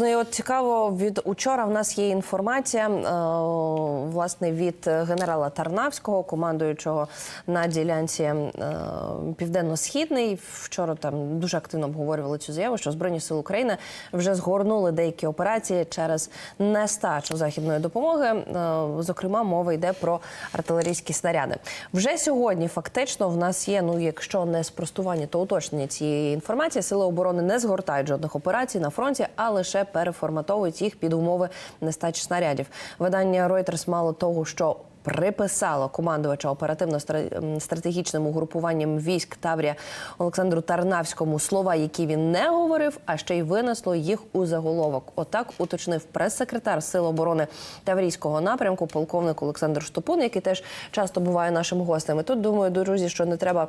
ну і от цікаво, від учора в нас є інформація е, власне від генерала Тарнавського, командуючого на ділянці е, Південно-Східний. Вчора там дуже активно обговорювали цю заяву, що Збройні сили України вже згорнули деякі операції через нестачу західної допомоги. Е, зокрема, мова йде про артилерійські снаряди. Вже сьогодні фактично в нас є. Ну, якщо не спростування, то уточнення цієї інформації. Сили оборони не згортають жодних операцій на фронті, а лише переформатовують їх під умови нестачі снарядів. Видання Reuters мало того, що приписало командувача оперативно-стратегічним угрупуванням військ Таврія Олександру Тарнавському слова, які він не говорив, а ще й винесло їх у заголовок. Отак уточнив прес-секретар Сил оборони Таврійського напрямку, полковник Олександр Штопун, який теж часто буває нашим гостем. І тут думаю, друзі, що не треба.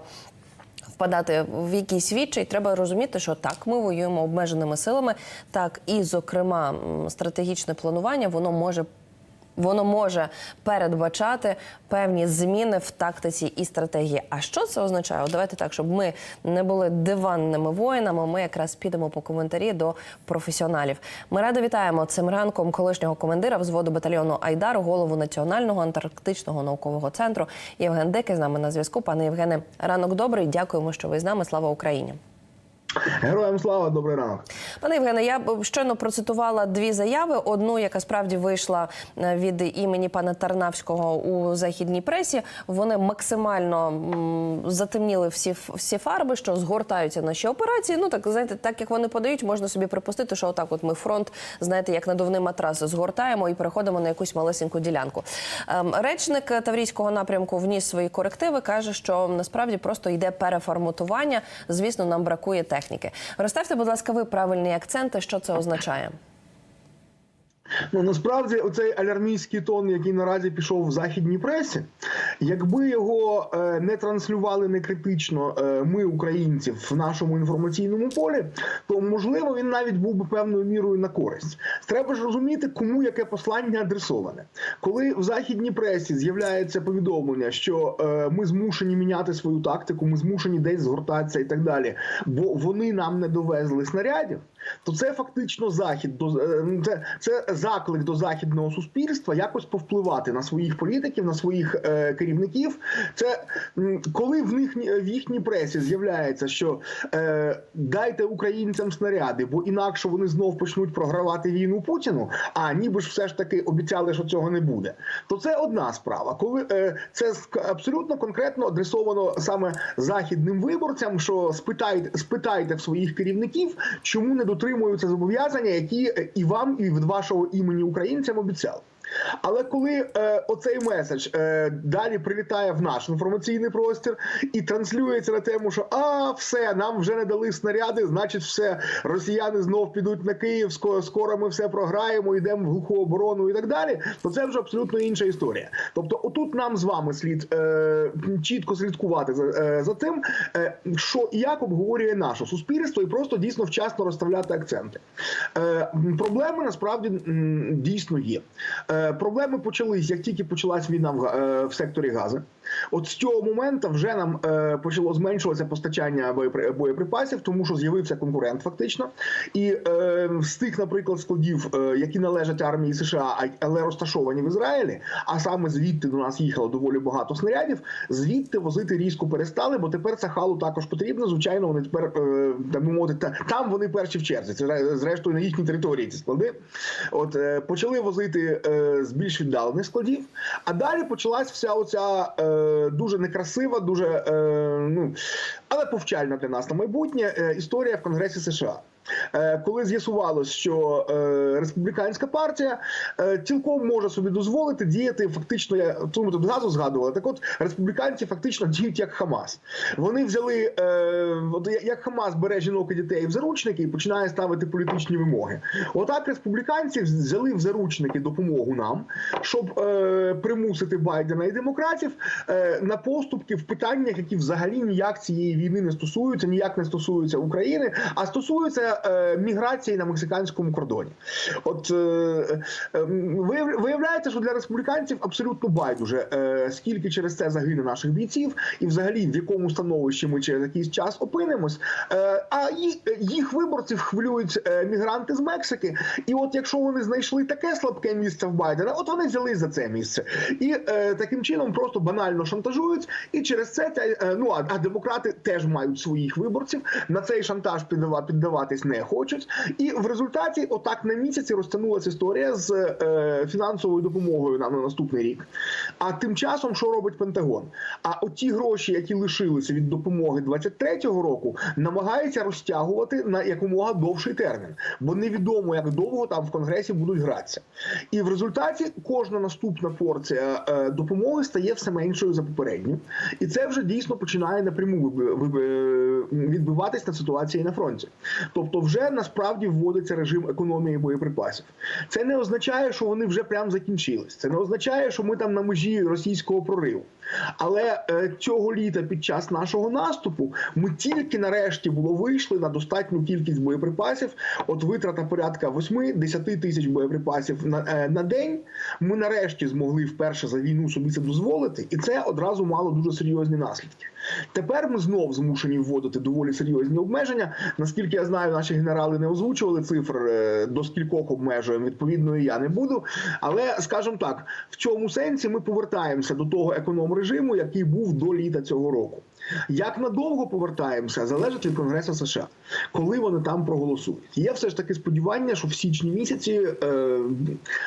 Впадати в якийсь відчай, треба розуміти, що так, ми воюємо обмеженими силами. Так, і зокрема, стратегічне планування воно може. Воно може передбачати певні зміни в тактиці і стратегії. А що це означає? Давайте так, щоб ми не були диванними воїнами. Ми якраз підемо по коментарі до професіоналів. Ми радо вітаємо цим ранком колишнього командира взводу батальйону Айдар, голову Національного антарктичного наукового центру Євген Дики з нами на зв'язку. Пане Євгене, ранок добрий. Дякуємо, що ви з нами. Слава Україні. Героям слава, добрий ранок. Пане Євгене, я щойно процитувала дві заяви. Одну, яка справді вийшла е, від імені пана Тарнавського у західній пресі. Вони максимально затемніли всі всі фарби, що згортаються наші операції. Ну так знаєте, так як вони подають, можна собі припустити, що отак, от ми фронт, знаєте, як надувний матрас згортаємо і переходимо на якусь малесеньку ділянку. Ем, Речник Таврійського напрямку вніс свої корективи, каже, що насправді просто йде переформатування. Звісно, нам бракує техніки. Розставте, будь ласка, ви правильні акценти, що це означає. Ну насправді оцей алярмійський тон, який наразі пішов в західній пресі, якби його е, не транслювали не критично е, ми, українці, в нашому інформаційному полі, то можливо він навіть був би певною мірою на користь. Треба ж розуміти, кому яке послання адресоване. Коли в західній пресі з'являється повідомлення, що е, ми змушені міняти свою тактику, ми змушені десь згортатися і так далі, бо вони нам не довезли снарядів. То це фактично захід до е, це, це заклик до західного суспільства якось повпливати на своїх політиків, на своїх е, керівників. Це коли в них в їхній пресі з'являється, що е, дайте українцям снаряди, бо інакше вони знов почнуть програвати війну Путіну. А ніби ж все ж таки обіцяли, що цього не буде. То це одна справа. Коли е, це абсолютно конкретно адресовано саме західним виборцям, що спитайте, спитайте в своїх керівників, чому не дотримуються зобов'язання, які е, і вам, і від вашого імені українцям обіцяли. Але коли е, оцей меседж е, далі прилітає в наш інформаційний простір і транслюється на тему, що а все, нам вже не дали снаряди, значить, все росіяни знов підуть на Київ, скоро, скоро ми все програємо, йдемо в глуху оборону і так далі, то це вже абсолютно інша історія. Тобто, отут нам з вами слід е, чітко слідкувати за, е, за тим, е, що як обговорює наше суспільство, і просто дійсно вчасно розставляти акценти. Е, проблеми насправді дійсно є. Е, Проблеми почались, як тільки почалась війна в, е, в секторі Гази. От з цього моменту вже нам е, почало зменшуватися постачання боєпри- боєприпасів, тому що з'явився конкурент фактично. І е, з тих, наприклад, складів, е, які належать армії США, але розташовані в Ізраїлі, а саме звідти до нас їхало доволі багато снарядів. Звідти возити різко перестали, бо тепер це халу також потрібно. Звичайно, вони тепер е, так би мовити, та- там вони перші в черзі. Це зрештою на їхній території ці склади. От е, почали возити е, з більш віддалених складів. А далі почалась вся оця е, дуже некрасива, дуже е, ну але повчальна для нас на майбутнє е, історія в Конгресі США. Е, Коли з'ясувалось, що е, республіканська партія е, цілком може собі дозволити діяти фактично, я тому тут газу згадували. Так, от республіканці фактично діють як Хамас. Вони взяли от як Хамас бере жінок і дітей в заручники і починає ставити політичні вимоги. Отак республіканці взяли в заручники допомогу нам, щоб примусити Байдена і демократів на поступки в питаннях, які взагалі ніяк цієї війни не стосуються, ніяк не стосуються України, а стосуються е, міграції на мексиканському кордоні. От е, е, виявляється, що для республіканців абсолютно байдуже, е, скільки через це загине наших бійців, і взагалі в якому становищі ми через якийсь час опинимось. Е, а їх виборців хвилюють е, мігранти з Мексики. І от якщо вони знайшли таке слабке місце в Байдена, от вони взялись за це місце. І е, таким чином просто банально шантажують. І через це е, ну а, демократи теж мають своїх виборців. На цей шантаж піддава- піддаватись не хочуть. І в результаті, отак на місяці, розтягнулася історія з е, фінансовою допомогою нам на наступний рік. А тим часом, що робить Пентагон? А оті гроші, які лишилися від допомоги 23-го року, намагається розтягувати на якомога довший термін, бо невідомо, як довго там в конгресі будуть гратися. І в результаті кожна наступна порція е, допомоги стає все меншою за попередню, і це вже дійсно починає напряму виби- відбиватись на ситуації на фронті. Тобто, вже насправді вводиться режим економії боєприпасів. Це не означає, що вони вже прям закінчились. Це не означає, що ми там на межі російського прориву. Але е, цього літа під час нашого наступу ми тільки нарешті було вийшли на достатню кількість боєприпасів. От витрата порядка 8-10 тисяч боєприпасів на, е, на день. Ми нарешті змогли вперше за війну собі це дозволити, і це одразу мало дуже серйозні наслідки. Тепер ми знов змушені вводити доволі серйозні обмеження. Наскільки я знаю, наші генерали не озвучували цифр е, до скількох обмежуємо. Відповідно, і я не буду. Але скажімо так, в цьому сенсі ми повертаємося до того економ режиму, який був до літа цього року. Як надовго повертаємося, залежить від Конгресу США, коли вони там проголосують. Є все ж таки сподівання, що в січні місяці е,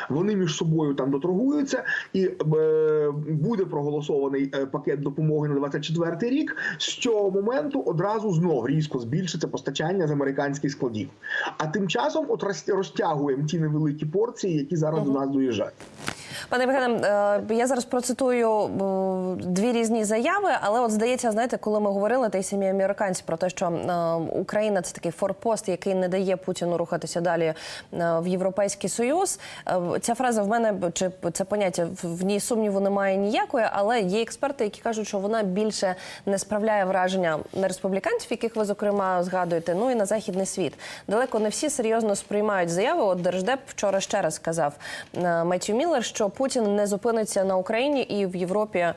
вони між собою там доторгуються, і е, буде проголосований е, пакет допомоги на 24 рік. З цього моменту одразу знов різко збільшиться постачання з американських складів. А тим часом от розтягуємо ті невеликі порції, які зараз до нас доїжджають. Пане Євгене, е, я зараз процитую дві різні заяви, але от здається, знаєте, коли ми говорили, та й самі американці про те, що е, Україна це такий форпост, який не дає Путіну рухатися далі е, в Європейський Союз. Ця фраза в мене чи це поняття в- ній сумніву немає ніякої, але є експерти, які кажуть, що вона більше не справляє враження на республіканців, яких ви зокрема згадуєте, ну і на західний світ. Далеко не всі серйозно сприймають заяви. От Держдеп вчора ще раз сказав Меттью Міллер, що Путін не зупиниться на Україні і в Європі. е,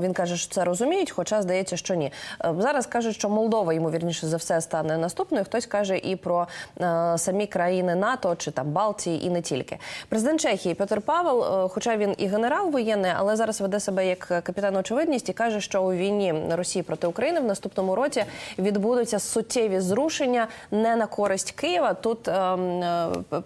Він каже, що це розуміють, хоча здається, що ні. Е, Зараз кажуть, що Молдова ймовірніше за все стане наступною. Хтось каже і про е, самі країни НАТО чи там Балтії, і не тільки. Президент Чехії Петр Павел, хоча він і генерал воєнний, але зараз веде себе як капітан очевидність і каже, що у війні Росії проти України в наступному році відбудуться суттєві зрушення не на користь Києва. Тут ем,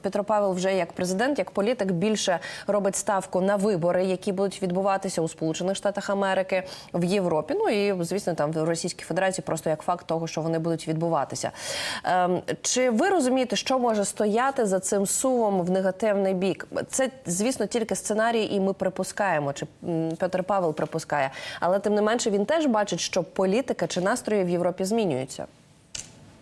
Петро Павел вже як президент, як політик більше робить ставку на вибори, які будуть відбуватися у Сполучених Штатах Америки в Європі. Ну і звісно, там в Російській Федерації просто як факт того, що вони будуть відбуватися. Ем, чи ви розумієте, що може стояти за цим сувом в негативний бік? Це, звісно, тільки сценарій, і ми припускаємо, чи Петр Павел припускає. Але тим не менше він теж бачить, що політика чи настрої в Європі змінюються.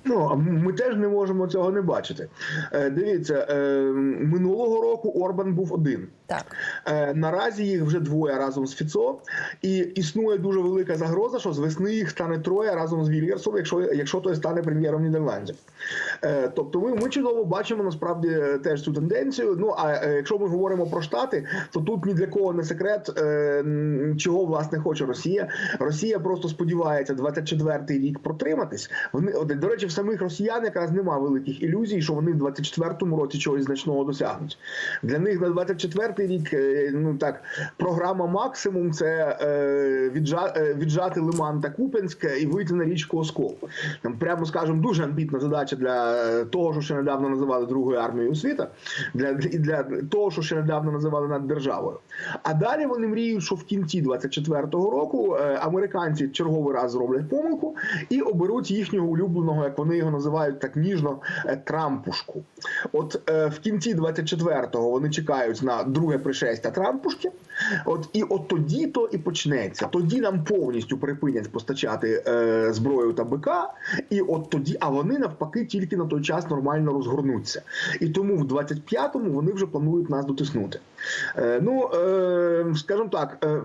Ну ми теж не можемо цього не бачити. Е, дивіться, е, минулого року Орбан був один. Так. Е, наразі їх вже двоє разом з Фіцо, і існує дуже велика загроза, що з весни їх стане троє разом з Вільярсом, якщо, якщо той стане прем'єром Нідерландів. Е, тобто, ми, ми чудово бачимо насправді е, теж цю тенденцію. Ну а е, якщо ми говоримо про штати, то тут ні для кого не секрет, е, чого власне хоче Росія. Росія просто сподівається 24-й рік протриматись. Вони до речі, в самих росіян якраз нема великих ілюзій, що вони в 24-му році чогось значного досягнуть. Для них на 24-й рік, е, ну так, програма максимум це е, віджа, е, віджати Лиман та Купенськ і вийти на річку Оскол. Там прямо скажемо дуже амбітна задача для того, що ще недавно називали Другою армією світу, для, і для того, що ще недавно називали наддержавою. А далі вони мріють, що в кінці 24-го року американці черговий раз зроблять помилку і оберуть їхнього улюбленого, як вони його називають так ніжно, Трампушку. От в кінці 24-го вони чекають на друге пришестя Трампушки, От і от тоді то і почнеться. Тоді нам повністю припинять постачати е, зброю та БК, і от тоді, а вони навпаки тільки на той час нормально розгорнуться. І тому в 25-му вони вже планують нас дотиснути. Е, ну е, скажімо так. Е,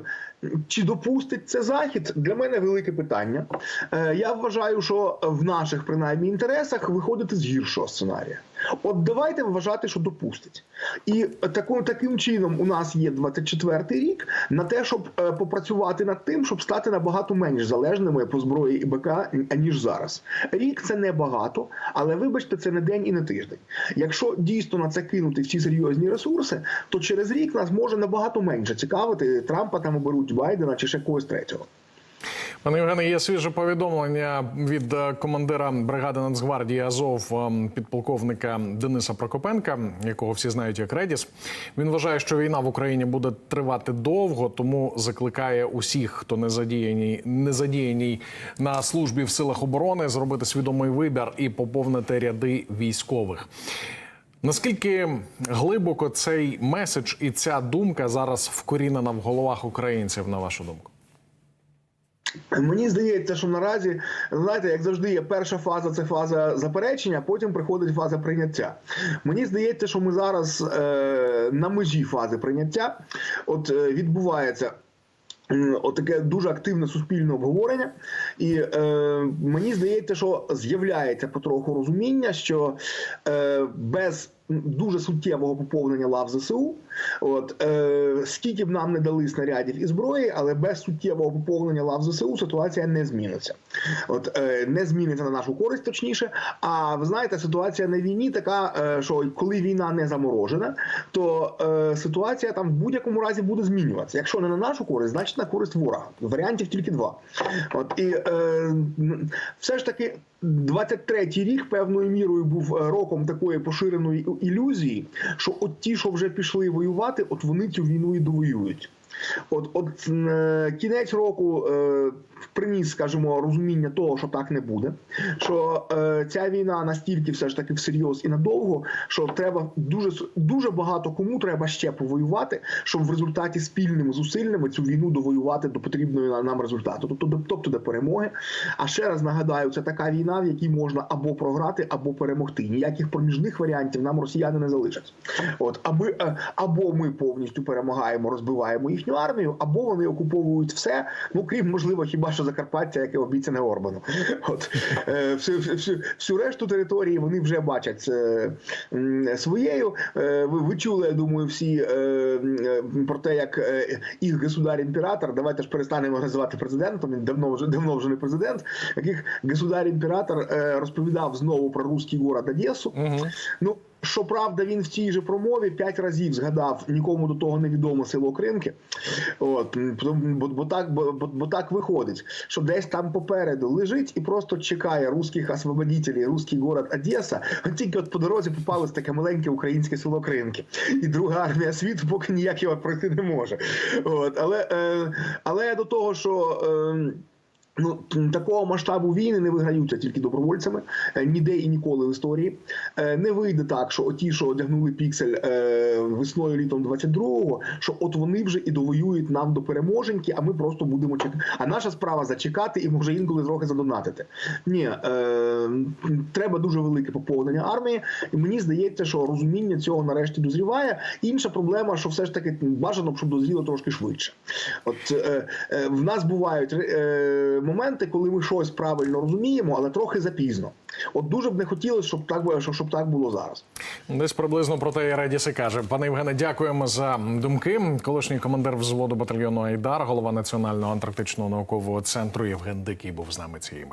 чи допустить це захід? Для мене велике питання. Е, Я вважаю, що в наших принаймні інтересах виходити з гіршого сценарія. От давайте вважати, що допустить. І таким, таким чином у нас є 24-й рік на те, щоб е, попрацювати над тим, щоб стати набагато менш залежними по зброї і БК, аніж зараз. Рік це не багато, але вибачте, це не день і не тиждень. Якщо дійсно на це кинути всі серйозні ресурси, то через рік нас може набагато менше цікавити Трампа там оберуть Байдена чи ще когось третього. Пане Євгене, є свіже повідомлення від е, командира бригади Нацгвардії Азов е, підполковника Дениса Прокопенка, якого всі знають як Редіс. Він вважає, що війна в Україні буде тривати довго, тому закликає усіх, хто не задіяний, не задіяній на службі в силах оборони, зробити свідомий вибір і поповнити ряди військових. Наскільки глибоко цей меседж і ця думка зараз вкорінена в головах українців, на вашу думку? Мені здається, що наразі знаєте, як завжди, є перша фаза це фаза заперечення, потім приходить фаза прийняття. Мені здається, що ми зараз е, на межі фази прийняття. От е, відбувається. Отаке дуже активне суспільне обговорення, і е, мені здається, що з'являється потроху розуміння, що е, без дуже суттєвого поповнення лав ЗСУ, от е, скільки б нам не дали снарядів і зброї, але без суттєвого поповнення лав ЗСУ ситуація не зміниться. От е, не зміниться на нашу користь, точніше. А ви знаєте, ситуація на війні така, е, що коли війна не заморожена, то е, ситуація там в будь-якому разі буде змінюватися. Якщо не на нашу користь, значить на користь ворога. Варіантів тільки два. От і е, все ж таки. 23-й рік певною мірою був е, роком такої поширеної ілюзії, що от ті, що вже пішли воювати, от вони цю війну і довоюють. От, от е, кінець року е, приніс, скажімо, розуміння того, що так не буде. Що е, ця війна настільки все ж таки всерйоз і надовго, що треба дуже дуже багато кому треба ще повоювати, щоб в результаті спільними зусиллями цю війну довоювати до потрібної на- нам результату, тобто тобто до перемоги. А ще раз нагадаю, це така війна, в якій можна або програти, або перемогти. Ніяких проміжних варіантів нам росіяни не залишать. От аби е, або ми повністю перемагаємо, розбиваємо їхню армію, або вони окуповують все. Ну крім можливо, хіба що Закарпаття, яке обіцяне Орбану. От е, всю, всю, всю, решту території вони вже бачать е, своєю. Е, ви, ви чули, я думаю, всі е, е, про те, як е, їх государ-імператор, давайте ж перестанемо називати президентом. Він давно вже давно вже не президент. Яких государ-імператор е, розповідав знову про руський город Одесу. Угу. Ну, щоправда, він в цій же промові п'ять разів згадав нікому до того невідоме село Кринки. От, бо, бо, так, бо, бо, так виходить, що десь там попереду лежить і просто чекає русських освободителів, русський город Одеса. Тільки от по дорозі попалось таке маленьке українське село Кринки. І друга армія світу поки ніяк його пройти не може. От, але, е, але до того, що. Е, Ну, такого масштабу війни не виграються тільки добровольцями е, ніде і ніколи в історії. Е, Не вийде так, що оті, що одягнули піксель е, весною літом 22-го, що от вони вже і довоюють нам до переможеньки, а ми просто будемо чекати. А наша справа зачекати і може інколи трохи задонатити. Ні, треба дуже велике поповнення армії, і мені здається, що розуміння цього нарешті дозріває. Інша проблема, що все ж таки бажано, щоб дозріло трошки швидше. От в нас бувають е, моменти, коли ми щось правильно розуміємо, але трохи запізно. От дуже б не хотілося, щоб так щоб, щоб так було зараз. Десь приблизно про те і Редіс і каже. Пане Євгене, дякуємо за думки. Колишній командир взводу батальйону Айдар, голова Національного антарктичного наукового центру Євген Дикий був з нами цієї миті.